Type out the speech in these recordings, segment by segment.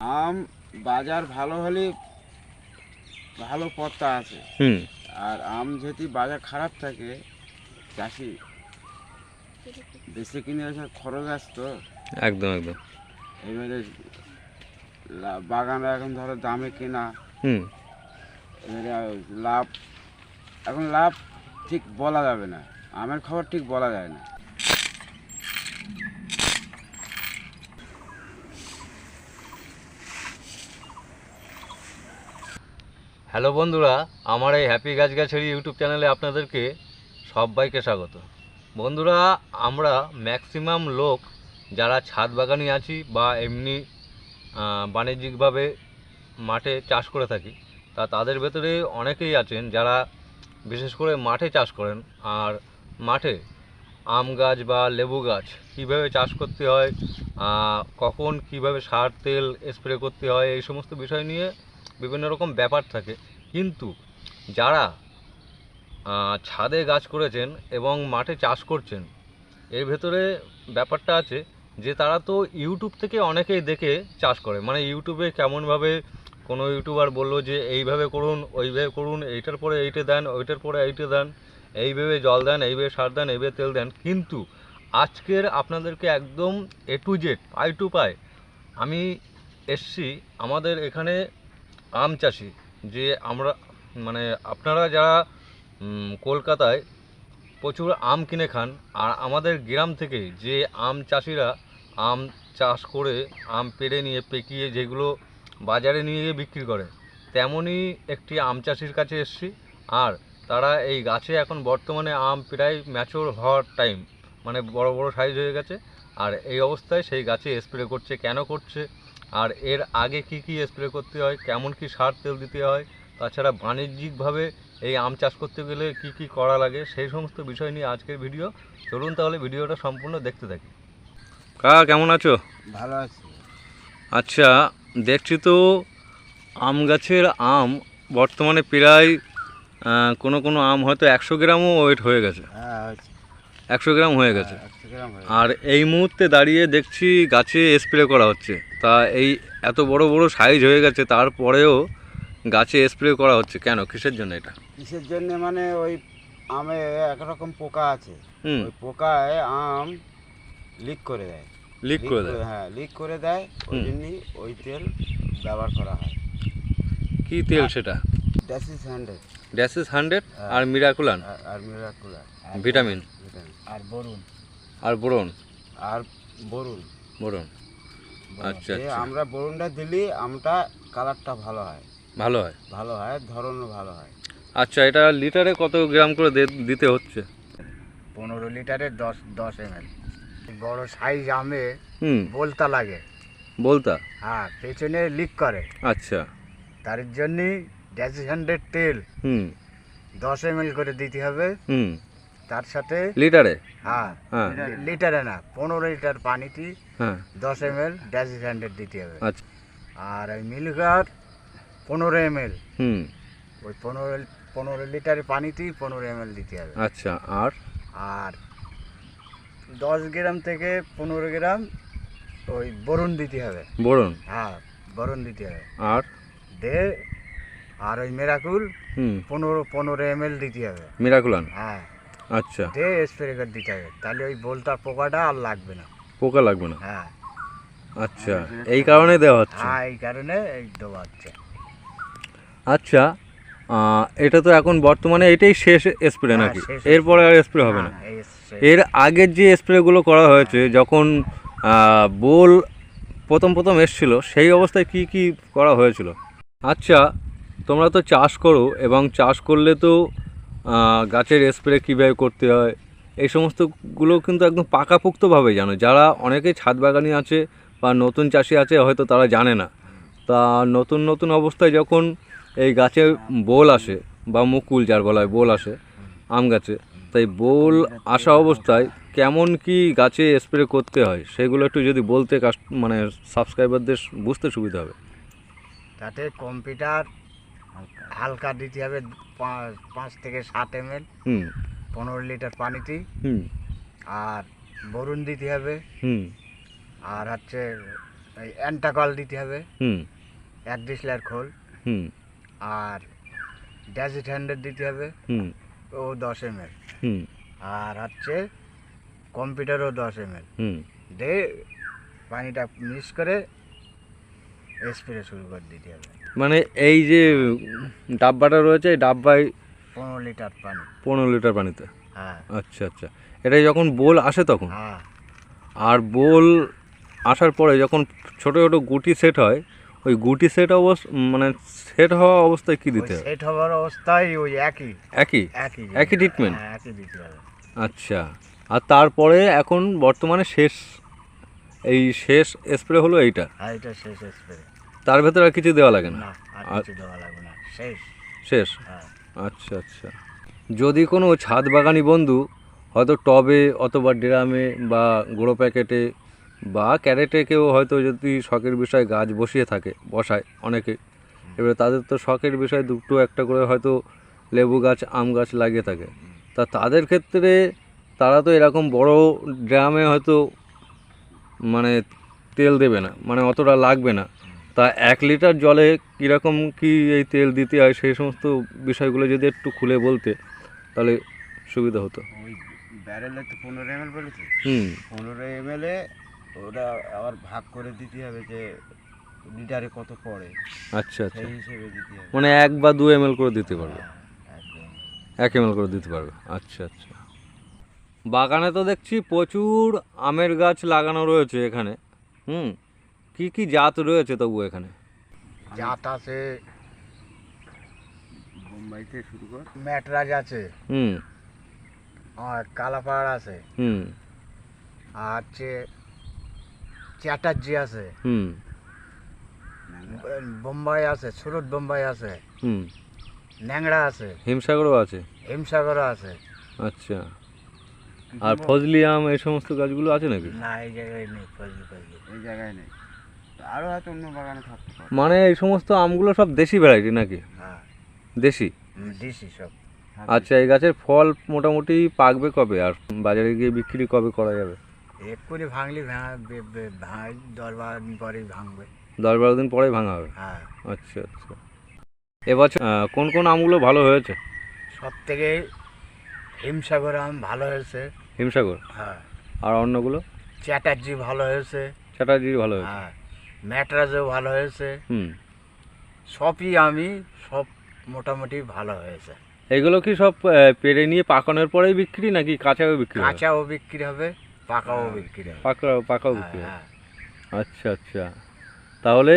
আম বাজার ভালো হলে ভালো পত্তা আছে। হুম। আর আম যদি বাজার খারাপ থাকে চাষি বেশি কিনে এসে খরচ আসতো। একদম একদম। এবারে বাগানে এখন ধরো দামে কেনা। এবারে লাভ এখন লাভ ঠিক বলা যাবে না। আমের খবর ঠিক বলা যায় না। হ্যালো বন্ধুরা, আমার এই হ্যাপি গাছগাছালি ইউটিউব চ্যানেলে আপনাদেরকে সবাইকে স্বাগত। বন্ধুরা, আমরা ম্যাক্সিমাম লোক যারা ছাদ বাগানি আছি বা এমনি বাণিজ্যিকভাবে মাঠে চাষ করে থাকি, তা তাদের ভেতরে অনেকেই আছেন যারা বিশেষ করে মাঠে চাষ করেন। আর মাঠে আম গাছ বা লেবু গাছ কীভাবে চাষ করতে হয় কখন কীভাবে সার তেল স্প্রে করতে হয়, এই সমস্ত বিষয় নিয়ে বিভিন্ন রকম ব্যাপার থাকে। কিন্তু যারা ছাদে গাছ করেছেন এবং মাঠে চাষ করছেন, এর ভেতরে ব্যাপারটা আছে যে তারা তো ইউটিউব থেকে অনেকেই দেখে চাষ করে। মানে ইউটিউবে কেমনভাবে কোনো ইউটিউবার বলল যে, এইভাবে করুন, ওইভাবে করুন, এইটার পরে এইটা দেন, ওইটার পরে এইটা দেন, এইভাবে জল দেন, এইভাবে সার দেন, এইভাবে তেল দেন। কিন্তু আজকের আপনাদেরকে একদম A to Z pie to pie আমি এসছি আমাদের এখানে আম চাষি, যে আমরা মানে আপনারা যারা কলকাতায় প্রচুর আম কিনে খান, আর আমাদের গ্রাম থেকে যে আম চাষিরা আম চাষ করে, আম পেড়ে নিয়ে পেকিয়ে যেগুলো বাজারে নিয়ে গিয়ে বিক্রি করে তেমনই একটি আম চাষির কাছে এসছি। আর তারা এই গাছে এখন বর্তমানে আম প্রায় ম্যাচোর হওয়ার টাইম মানে বড় বড় সাইজ হয়ে গেছে। আর এই অবস্থায় সেই গাছে স্প্রে করছে, কেন করছে আর এর আগে কি কি স্প্রে করতে হয় কেমন কি সার তেল দিতে হয় তাছাড়া বাণিজ্যিকভাবে এই আম চাষ করতে গেলে কি কি করা লাগে সেই সমস্ত বিষয় নিয়ে আজকের ভিডিও চলুন তাহলে ভিডিওটা সম্পূর্ণ দেখতে থাকি। কা কেমন আছো? ভালো আছে। আচ্ছা দেখছি তো আম গাছের আম বর্তমানে প্রায় কোনো কোনো আম হয়তো একশো গ্রামও ওয়েট হয়ে গেছে। হ্যাঁ একশো গ্রাম হয়ে গেছে। হয়েছে। আর এই মুহূর্তে দাঁড়িয়ে দেখছি গাছে স্প্রে করা হচ্ছে। তা এই এত বড় বড় সাইজ হয়ে গেছে তারপরেও গাছে স্প্রে করা হচ্ছে কেন? কিসের জন্য এটা? কিসের জন্য? মানে ওই আমে একরকম পোকা আছে। হুম। ওই পোকায় আম লিক করে দেয়। লিক করে দেয়? হ্যাঁ লিক করে দেয়। ওই হুম। জন্যই ওই তেল ব্যবহার করা হয়। কি তেল সেটা? ড্যাসিস হান্ড্রেড ড্যাসিস হান্ড্রেড। আর মিরাকুলান আর মিরাকুলার ভিটামিন ভিটামিন আর বরুণ আর বোরন আর বরুণ। বোরন আচ্ছা, এ আচ্ছা। আমরা বরুণটা দিলি আমটা কালারটা ভালো হয়। ভালো হয়? ভালো হয় ধরনও ভালো হয়। আচ্ছা এটা লিটারে কত গ্রাম করে দে- দিতে হচ্ছে? পনেরো লিটারের দশ দশ এম এল বড় সাইজ আমে হুম। বলতা লাগে। বলতা? হ্যাঁ পেছনে লিক করে। আচ্ছা। তার জন্যই ড্যাসিস হান্ড্রেড তেল। হুম। দশ এম এল করে দিতে হবে। হুম। তার সাথে লিটারে? হ্যাঁ হ্যাঁ। লিটারে না পনেরো লিটার পানিতে হ্যাঁ। দশ এম এল ড্যাসিস হান্ড্রেড দিতে হবে। আচ্ছা। আর ওই মিলগার পনেরো এম এল হুম। ওই পনেরো পনেরো লিটারের পানিতেই পনেরো এম এল দিতে হবে। আচ্ছা আর? আর দশ গ্রাম থেকে পনেরো গ্রাম ওই বরুণ দিতে হবে। বোরন হ্যাঁ বরুণ দিতে হবে। আর? দে আর ওই মেরাকুল হুম। পনেরো পনেরো এম এল দিতে হবে। মিরাকুলান? হ্যাঁ। আচ্ছা। দে স্প্রে করে দিতে হবে। তাহলে ওই বোলটার পোকাটা আর লাগবে না। পোকা লাগবে না? হ্যাঁ। আচ্ছা এই কারণে দেওয়া হচ্ছে? হ্যাঁ এই কারণে দেওয়া হচ্ছে। আচ্ছা এটা তো এখন বর্তমানে এটাই শেষ স্প্রে হ্যাঁ, নাকি? এরপরে আর স্প্রে হবে না? হ্যাঁ। এর আগের যে স্প্রেগুলো করা হয়েছে যখন বোল প্রথম প্রথম এসছিল সেই অবস্থায় কি কি করা হয়েছিল? আচ্ছা তোমরা তো চাষ করো এবং চাষ করলে তো গাছের স্প্রে কীভাবে করতে হয়, এই সমস্তগুলো কিন্তু একদম পাকাপোক্তভাবে জানো। যারা অনেকে ছাদ বাগানি আছে বা নতুন চাষি আছে, হয়তো তারা জানে না। তা নতুন নতুন অবস্থায় যখন এই গাছে বোল আসে বা মুকুল, যার বলা হয় বোল আসে, আম গাছে, তাই বোল আসা অবস্থায় কেমন কি গাছে স্প্রে করতে হয়, সেগুলো একটু যদি বলতে মানে সাবস্ক্রাইবারদের বুঝতে সুবিধা হবে। তাতে কম্পিউটার হালকা। দিতে হবে পাঁচ থেকে সাত এম এল হুম। পনেরো লিটার পানিতে আর বরুণ দিতে হবে। হুম। আর হচ্ছে অ্যান্টাকল দিতে হবে। হুম। এক ডিসলার খোল। আর ড্যাজিট হ্যান্ডেড দিতে হবে। ও দশ এম এল আর হচ্ছে কম্পিউটারও দশ এম এল হুম। দিয়ে পানিটা মিক্স করে স্প্রে শুরু করে দিতে হবে মানে এই যে ডাব্বাটা রয়েছে এই ডাব্বায় পনেরো লিটার পানি। পনেরো লিটার পানিতে? হ্যাঁ। আচ্ছা আচ্ছা। এটা যখন বোল আসে তখন? হ্যাঁ। আর বোল আসার পরে যখন ছোট ছোট গুটি সেট হয় ওই গুটি সেট অবস্থা মানে সেট হওয়া অবস্থায় কি দিতে সেট হওয়ার অবস্থায় ওই একই। একই? একই একই treatment? হ্যাঁ, একই দিতে হবে। আচ্ছা। আর তারপরে এখন বর্তমানে শেষ এই শেষ স্প্রে হলো এইটা? হ্যাঁ এটা শেষ স্প্রে তার ভেতরে আর কিছু দেওয়া লাগে না? না আর কিছু দেওয়া লাগবে না শেষ। শেষ? হ্যাঁ। আচ্ছা আচ্ছা। যদি কোনো ছাদ বাগানি বন্ধু হয়তো টবে অথবা ড্রামে বা গুঁড়ো প্যাকেটে বা ক্যারেটে কেউ হয়তো যদি শখের বিষয়ে গাছ বসিয়ে থাকে বসায় অনেকে এবারে তাদের তো শখের বিষয়ে দুটো একটা করে হয়তো লেবু গাছ আম গাছ লাগিয়ে থাকে। তা তাদের ক্ষেত্রে তারা তো এরকম বড় ড্রামে হয়তো মানে তেল দেবে না মানে অতটা লাগবে না। তা এক লিটার জলে কীরকম কি এই তেল দিতে হয় সেই সমস্ত বিষয়গুলো যদি একটু খুলে বলতে তাহলে সুবিধা হতো। ওই ব্যারেলে তো পনেরো এম এল বলেছে? হুম। পনেরো এম এলে ওটা আবার ভাগ করে দিতে হবে যে লিটারে কত পড়ে। আচ্ছা আচ্ছা। সেই হিসেবে দিতে হবে। মানে এক বা দু এম এল করে দিতে পারবে। হ্যাঁ, এক এম এল করে দিতে পারবে। আচ্ছা আচ্ছা। বাগানে তো দেখছি প্রচুর আমের গাছ লাগানো রয়েছে এখানে। হুম কি কি জাত রয়েছে তবু এখানে? জাত আছে। বোম্বাই থেকে শুরু কর। ম্যাটরাজ আছে। হুম। আর কালাপাড় আছে। হুম। আর হচ্ছে চ্যাটার্জি আছে। হুম। বোম্বাই আছে সুরত বোম্বাই আছে। হুম। ন্যাংড়া আছে। হিমসাগরও আছে? হিমসাগরও আছে। আচ্ছা। আর ফজলি আম এই সমস্ত গাছগুলো আছে নাকি? না এই জায়গায় নেই ফজলি ফজলি। এই জায়গায় নেই। আরও হয়তো অন্য বাগানে থাকতে পারে। মানে এই সমস্ত আমগুলো সব দেশি ভ্যারাইটি নাকি? হ্যাঁ। দেশি? দিছি সব। আচ্ছা এই গাছের ফল মোটামুটি পাকবে কবে আর বাজারে গিয়ে বিক্রি কবে করা যাবে? এক্ষুনি ভাঙলি ভাঙা দশ বারো দিন পরেই ভাঙবে। দশ বারো দিন পরে ভাঙা হবে? হ্যাঁ। আচ্ছা আচ্ছা। এবছর কোন কোন আমগুলো ভালো হয়েছে? সব থেকে হিমসাগর আম ভালো হয়েছে। হিমসাগর? হ্যাঁ। আর অন্যগুলো? চ্যাটার্জি ভালো হয়েছে। চ্যাটার্জি ভালো হয়েছে। হ্যাঁ। ম্যাটরাজও ভালো হয়েছে। হুম। সবই আমি সব মোটামুটি ভালো হয়েছে। এগুলো কি সব পেরে নিয়ে পাকানোর পরেই বিক্রি নাকি কাঁচাও বিক্রি কাঁচাও বিক্রি হবে পাকাও বিক্রি হবে। পাকা পাকাও হ্যাঁ, বিক্রি হবে। হ্যাঁ। আচ্ছা আচ্ছা। তাহলে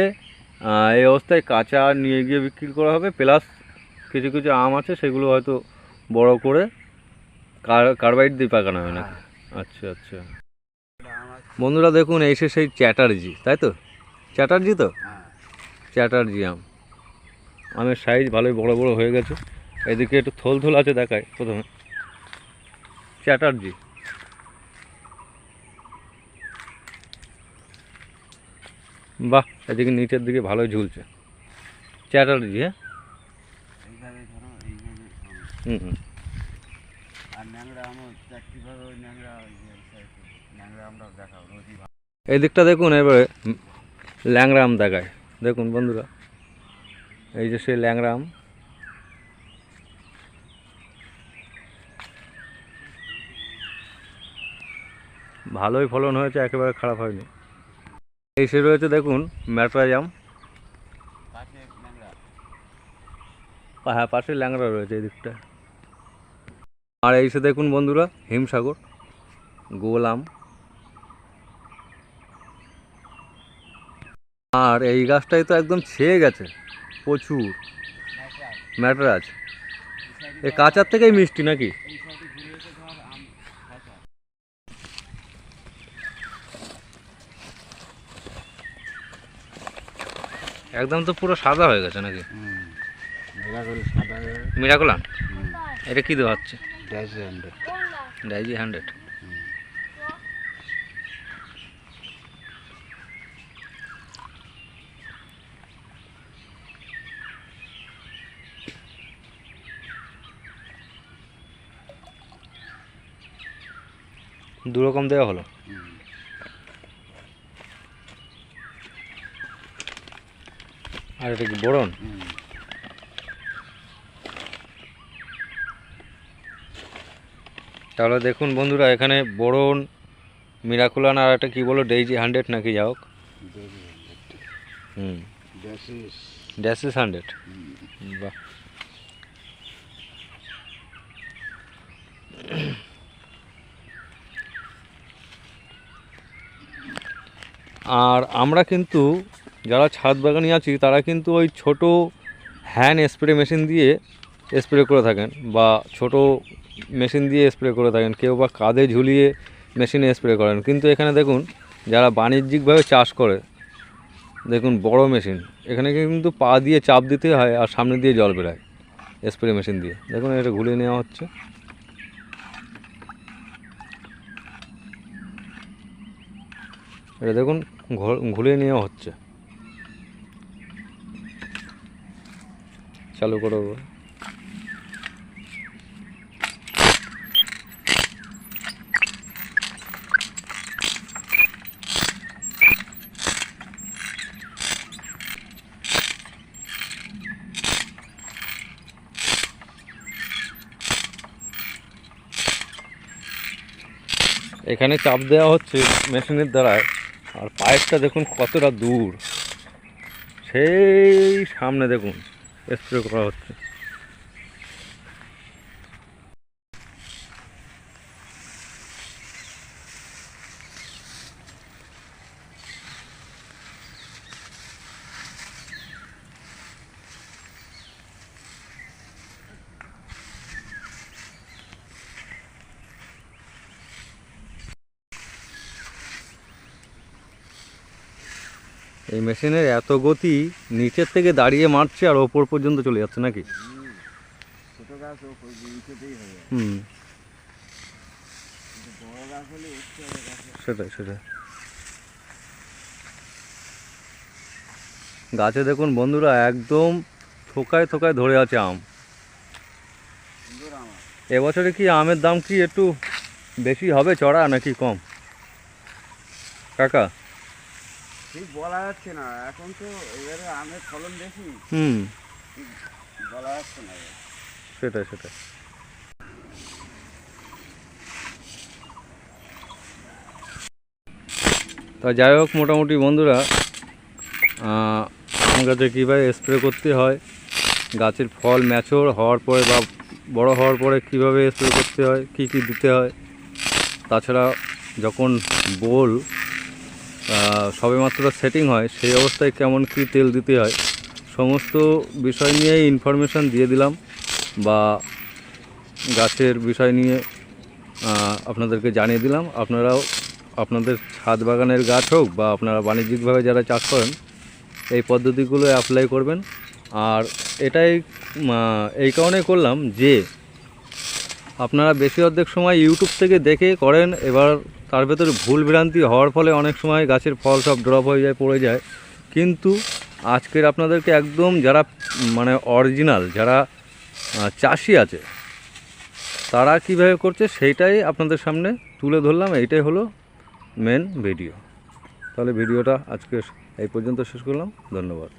এই অবস্থায় কাঁচা নিয়ে গিয়ে বিক্রি করা হবে প্লাস কিছু কিছু আম আছে সেগুলো হয়তো বড় কার- কার্বাইড দিয়ে পাকানো হবে না আচ্ছা আচ্ছা। বন্ধুরা দেখুন এসে সেই চ্যাটার্জি তাই তো? চ্যাটার্জি তো? হ্যাঁ। চ্যাটার্জি আম। আমের সাইজ ভালোই বড় বড় হয়ে গেছে। এদিকে একটু থল থল আছে দেখায় প্রথমে। চ্যাটার্জি। বাহ এদিকে নিচের দিকে ভালোই ঝুলছে। চ্যাটার্জি হ্যাঁ। হুম হুম। আর ন্যাংরা আমও চারটিভাবে ওই ন্যাংরা ওই এই ন্যাংরা আমরাও দেখাও রোজই এই দিকটা দেখুন এবারে আম দেখায়। দেখুন বন্ধুরা এই যে সেই ল্যাংড়া আম। ভালোই ফলন হয়েছে একেবারে খারাপ হয়নি। এই সে রয়েছে দেখুন ম্যাটরাজ আম। পাশে হ্যাঁ পাশে ল্যাংড়া রয়েছে এই দিকটা আর এই সে দেখুন বন্ধুরা হিমসাগর গোলাম। আর এই গাছটাই তো একদম ছেয়ে গেছে প্রচুর। ম্যাটরাজ। এ কাঁচার থেকেই মিষ্টি নাকি? এসে একদম তো পুরো সাদা হয়ে গেছে নাকি? সাদা এটা কি দেওয়া হচ্ছে ড্যাশ হান্ড্রেড ডাইজি হান্ড্রেড দু রকম দেওয়া হলো আর এটা কি বোরন? তাহলে দেখুন বন্ধুরা এখানে বোরন মিরাকুলান আর একটা কী বলো ডেইজি হান্ড্রেড নাকি হুম। ড্যাসিস ড্যাসিস হান্ড্রেড বাহ। আর আমরা কিন্তু যারা ছাদ বাগানি আছি তারা কিন্তু ওই ছোট হ্যান্ড স্প্রে মেশিন দিয়ে স্প্রে করে থাকেন বা ছোট মেশিন দিয়ে স্প্রে করে থাকেন, কেউ বা কাঁধে ঝুলিয়ে মেশিনে স্প্রে করেন। কিন্তু এখানে দেখুন, যারা বাণিজ্যিকভাবে চাষ করে, দেখুন বড় মেশিন, এখানে কিন্তু পা দিয়ে চাপ দিতে হয় আর সামনে দিয়ে জল বেরোয় স্প্রে মেশিন দিয়ে। দেখুন এটা ঘুরিয়ে নেওয়া হচ্ছে। এটা দেখুন ঘু- ঘুরিয়ে নেওয়া হচ্ছে। চালু করো। এখানে চাপ দেওয়া হচ্ছে মেশিনের দ্বারায় আর পাইপটা দেখুন কতটা দূর। সেই সামনে দেখুন স্প্রে করা হচ্ছে। এই মেশিনের এত গতি নিচের থেকে দাঁড়িয়ে মারছে আর ওপর পর্যন্ত চলে যাচ্ছে নাকি? হুম সেটাই সেটাই। গাছে দেখুন বন্ধুরা একদম থোকায় থোকায় ধরে আছে আম। এবছরে কি আমের দাম কি একটু বেশি হবে চড়া নাকি কম? কাকা? ঠিক বলা যাচ্ছে না। এখন তো এবারে আমের ফলন বেশি হুম। বলা যাচ্ছে না। সেটাই সেটাই। তা যাই হোক মোটামুটি বন্ধুরা আম গাছে কীভাবে স্প্রে করতে হয় গাছের ফল ম্যাচোর হওয়ার পরে বা বড় হওয়ার পরে কীভাবে স্প্রে করতে হয় কী কী দিতে হয় তাছাড়া যখন বোল সবেমাত্র সেটিং হয়, সেই অবস্থায় কেমন কী তেল দিতে হয়, সমস্ত বিষয় নিয়েই ইনফরমেশান দিয়ে দিলাম বা গাছের বিষয় নিয়ে আপনাদেরকে জানিয়ে দিলাম। আপনারাও আপনাদের ছাদ বাগানের গাছ হোক বা আপনারা বাণিজ্যিকভাবে যারা চাষ করেন, এই পদ্ধতিগুলো অ্যাপ্লাই করবেন। আর এটাই এই কারণে করলাম যে আপনারা বেশি অর্ধেক সময় ইউটিউব থেকে দেখে করেন, এবার তার ভেতরে ভুল ভ্রান্তি হওয়ার ফলে অনেক সময় গাছের ফল সব ড্রপ হয়ে যায়, পড়ে যায়। কিন্তু আজকের আপনাদেরকে একদম যারা মানে অরিজিনাল যারা চাষি আছে, তারা কীভাবে করছে সেইটাই আপনাদের সামনে তুলে ধরলাম। এইটাই হলো মেন ভিডিও তাহলে ভিডিওটা আজকে এই পর্যন্ত শেষ করলাম। ধন্যবাদ।